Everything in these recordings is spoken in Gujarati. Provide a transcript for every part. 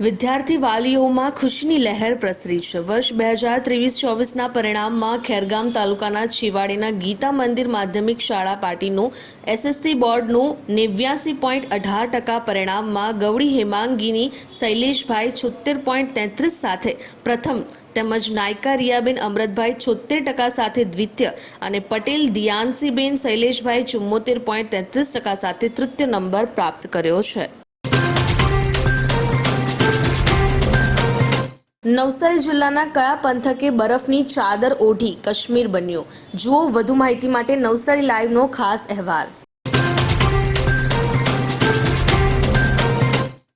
વિદ્યાર્થી વાલીઓમાં ખુશીની લહેર પ્રસરી છે. વર્ષ બે હજાર ત્રેવીસ ચોવીસના પરિણામમાં ખેરગામ તાલુકાના છેવાડીના ગીતા મંદિર માધ્યમિક શાળા પાટીનું એસએસસી બોર્ડનું નેવ્યાસી પોઈન્ટ અઢાર ટકા પરિણામમાં ગવડી હેમાંગીની શૈલેષભાઈ છોતેર પોઈન્ટ તેત્રીસ સાથે પ્રથમ તેમજ નાયકા રિયાબેન અમૃતભાઈ છોતેર ટકા સાથે દ્વિતીય અને પટેલ દિયાનસીબેન શૈલેષભાઈ ચુમ્મોતેર પોઈન્ટ તેત્રીસ ટકા સાથે તૃતીય નંબર પ્રાપ્ત કર્યો છે. નવસારી જિલ્લાના કયા પંથકે બરફની ચાદર ઓઢી કાશ્મીર બન્યું? જુઓ વધુ માહિતી માટે નવસારી લાઈવનો ખાસ અહેવાલ.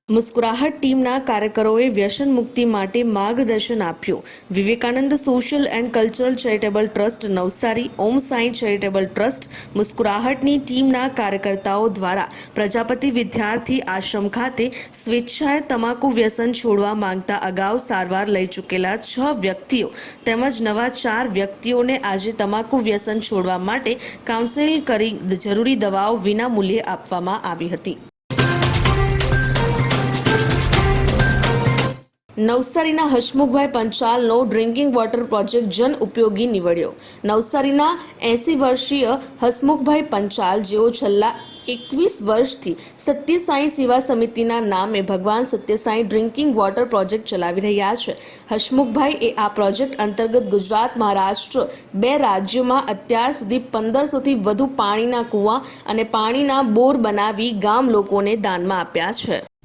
મુસ્કુરાહટ ટીમના કાર્યકરોએ વ્યસન મુક્તિ માટે માર્ગદર્શન આપ્યું. Vivekananda social and cultural charitable trust, Navsari, Om Sai charitable trust, મુસ્કુરાહટની ટીમના કાર્યકર્તાઓ દ્વારા પ્રજાપતિ વિદ્યાર્થી આશ્રમ ખાતે સ્વેચ્છાએ તમાકુ વ્યસન છોડવા માંગતા અગાઉ સારવાર લઈ ચૂકેલા છ વ્યક્તિઓ તેમજ નવા ચાર વ્યક્તિઓને આજે તમાકુ વ્યસન છોડવા માટે કાઉન્સેલિંગ કરી જરૂરી દવાઓ વિના મૂલ્યે આપવામાં આવી હતી. નવસારીના હસમુખભાઈ પંચાલનો ડ્રિંકિંગ વોટર પ્રોજેક્ટ જન ઉપયોગી નીવડ્યો. નવસારીના એંસી વર્ષીય હસમુખભાઈ પંચાલ, જેઓ છેલ્લા એકવીસ વર્ષથી સત્યસાઈ સેવા સમિતિના નામે ભગવાન સત્યસાઈ ડ્રિંકિંગ વોટર પ્રોજેક્ટ ચલાવી રહ્યા છે. હસમુખભાઈ એ આ પ્રોજેક્ટ અંતર્ગત ગુજરાત, મહારાષ્ટ્ર બે રાજ્યોમાં અત્યાર સુધી પંદરસોથી વધુ પાણીના કૂવા અને પાણીના બોર બનાવી ગામ લોકોને દાનમાં આપ્યા છે.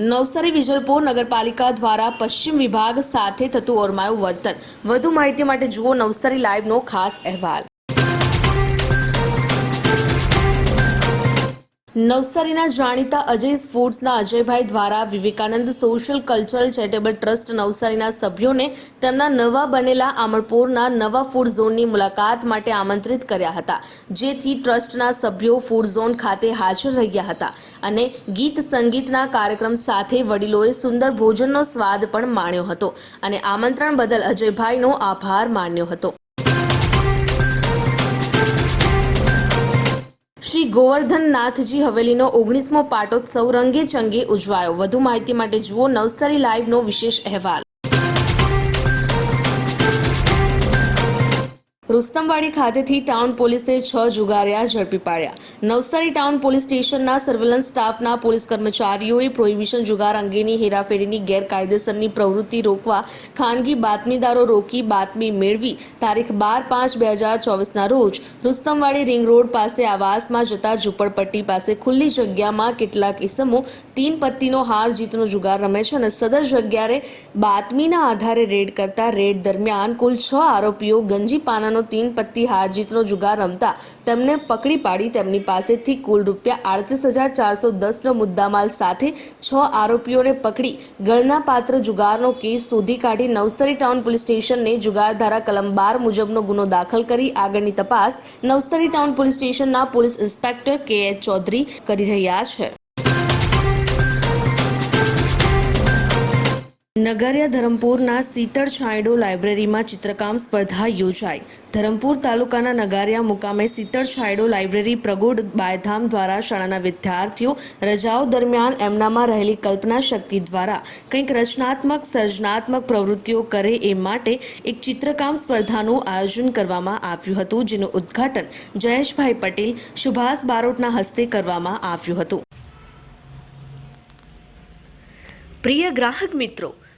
નવસારી વિજલપોર નગરપાલિકા દ્વારા પશ્ચિમ વિભાગ સાથે થતું ઓરમાયું વર્તન. વધુ માહિતી માટે જુઓ નવસારી લાઈવનો ખાસ અહેવાલ. નવસારીના જાણીતા અજય ફૂડ્સના અજયભાઈ દ્વારા Vivekananda social cultural charitable trust નવસારીના સભ્યોને તેમના નવા બનેલા આમળપોરના નવા ફૂડ ઝોનની મુલાકાત માટે આમંત્રિત કર્યા હતા, જેથી ટ્રસ્ટના સભ્યો ફૂડ ઝોન ખાતે હાજર રહ્યા હતા અને ગીત સંગીતના કાર્યક્રમ સાથે વડીલોએ સુંદર ભોજનનો સ્વાદ પણ માણ્યો હતો અને આમંત્રણ બદલ અજયભાઈનો આભાર માન્યો હતો. શ્રી ગોવર્ધનનાથજી હવેલીનો ઓગણીસમો પાટોત્સવ રંગે ચંગે ઉજવાયો. વધુ માહિતી માટે જુઓ નવસારી લાઈવનો વિશેષ અહેવાલ. રુસ્તમવાડી ખાતેથી ટાઉન પોલીસે છ જુગારિયા ઝડપી પાડ્યા. નવસારી ટાઉન પોલીસ સ્ટેશનના સર્વેલન્સ સ્ટાફના પોલીસ કર્મચારીઓએ પ્રોહિબિશન જુગાર અંગેની હેરાફેરીની ગેરકાયદેસરની પ્રવૃત્તિ રોકવા, ખાનગી બાતમીદારો રોકી બાતમી મેળવી તારીખ બાર પાંચ બે હજાર ચોવીસના રોજ રુસ્તમવાડી રિંગ રોડ પાસે આવાસમાં જતા ઝૂંપડપટ્ટી પાસે ખુલ્લી જગ્યામાં કેટલાક ઇસમો તીન પત્તીનો હાર જીતનો જુગાર રમે છે અને સદર જગ્યાએ બાતમીના આધારે રેડ કરતા રેડ દરમિયાન કુલ છ આરોપીઓ ગંજી પાનાનો તીન પત્તી હાર જીતનો જુગાર રમતા તેમને પકડી પાડી તેમની પાસેથી કુલ રૂપિયા આડત્રીસ હજાર ચારસો દસનો મુદ્દામાલ સાથે છ આરોપીઓને પકડી ગણનાપાત્ર જુગારનો કેસ શોધી કાઢી નવસારી ટાઉન પોલીસ સ્ટેશનને જુગાર ધારા કલમ બાર મુજબનો ગુનો દાખલ કરી આગળની તપાસ નવસારી ટાઉન પોલીસ સ્ટેશનના police inspector K H Chaudhary કરી રહ્યા છે. નગરિયા ધરમપુરના સીતળ છાંયડો લાઇબ્રેરીમાં ચિત્રકામ સ્પર્ધા યોજાઈ. ધરમપુર તાલુકાના નગારિયા મુકામે સીતળ છાંયડો લાઇબ્રેરી પ્રગોડ બાયધામ દ્વારા શાળાના વિદ્યાર્થીઓ રજાઓ દરમિયાન એમનામાં રહેલી કલ્પના શક્તિ દ્વારા કંઈક રચનાત્મક, સર્જનાત્મક પ્રવૃત્તિઓ કરે એ માટે એક ચિત્રકામ સ્પર્ધાનું આયોજન કરવામાં આવ્યું હતું, જેનું ઉદ્ઘાટન જયેશભાઈ પટેલ, સુભાષ બારોટના હસ્તે કરવામાં આવ્યું હતું. પ્રિય ગ્રાહક મિત્રો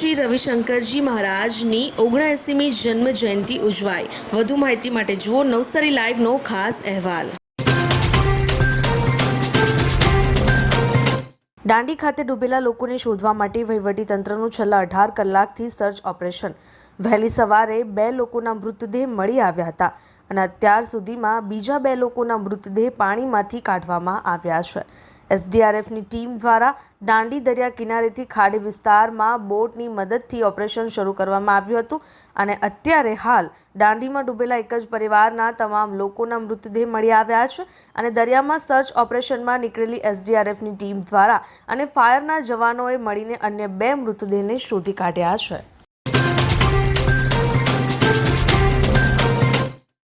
શ્રી રવિશંકરજી મહારાજની ઓગણએંસીમી જન્મ જયંતિ ઉજવાઈ. વધુ માહિતી માટે જુઓ નવસારી લાઈવનો ખાસ અહેવાલ. દાંડી ખાતે ડૂબેલા લોકોને શોધવા માટે વહીવટીતંત્રનું છેલ્લા અઢાર કલાકથી સર્ચ ઓપરેશન. વહેલી સવારે બે લોકોના મૃતદેહ મળી આવ્યા હતા અને અત્યાર સુધીમાં બીજા બે લોકોના મૃતદેહ પાણીમાંથી કાઢવામાં આવ્યા છે. એસડીઆરએફની ટીમ દ્વારા દાંડી દરિયા કિનારેથી ખાડી વિસ્તારમાં બોટની મદદથી ઓપરેશન શરૂ કરવામાં આવ્યું હતું અને અત્યારે હાલ દાંડીમાં ડૂબેલા એક જ પરિવારના તમામ લોકોના મૃતદેહ મળી આવ્યા છે અને દરિયામાં સર્ચ ઓપરેશનમાં નીકળેલી એસડીઆરએફની ટીમ દ્વારા અને ફાયરના જવાનોએ મળીને અન્ય બે મૃતદેહને શોધી કાઢ્યા છે.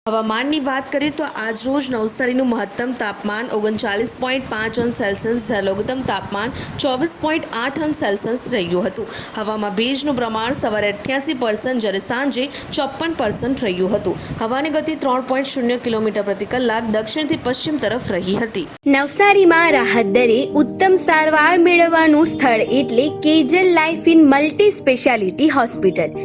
હવામાનની વાત કરીએ તો આજ રોજ નવસારીનું મહત્તમ તાપમાન ઓગણચાલીસ પોઈન્ટ પાંચ અંશ સેલ્સિયસ જ્યારે લઘુત્તમ તાપમાન ચોવીસ પોઈન્ટ આઠ અંશ સેલ્સિયસ રહ્યું હતું. હવામાં ભેજનું પ્રમાણ સવારે અઠ્યાસી પર્સન્ટ જ્યારે સાંજે ચોપ્પન પર્સન્ટ રહ્યું હતું. હવાની ગતિ ત્રણ પોઈન્ટ શૂન્ય કિલોમીટર પ્રતિ કલાક દક્ષિણથી પશ્ચિમ તરફ રહી હતી. નવસારીમાં રાહત દરે ઉત્તમ સારવાર મેળવવાનું સ્થળ એટલે Kejal life in multi speciality hospital.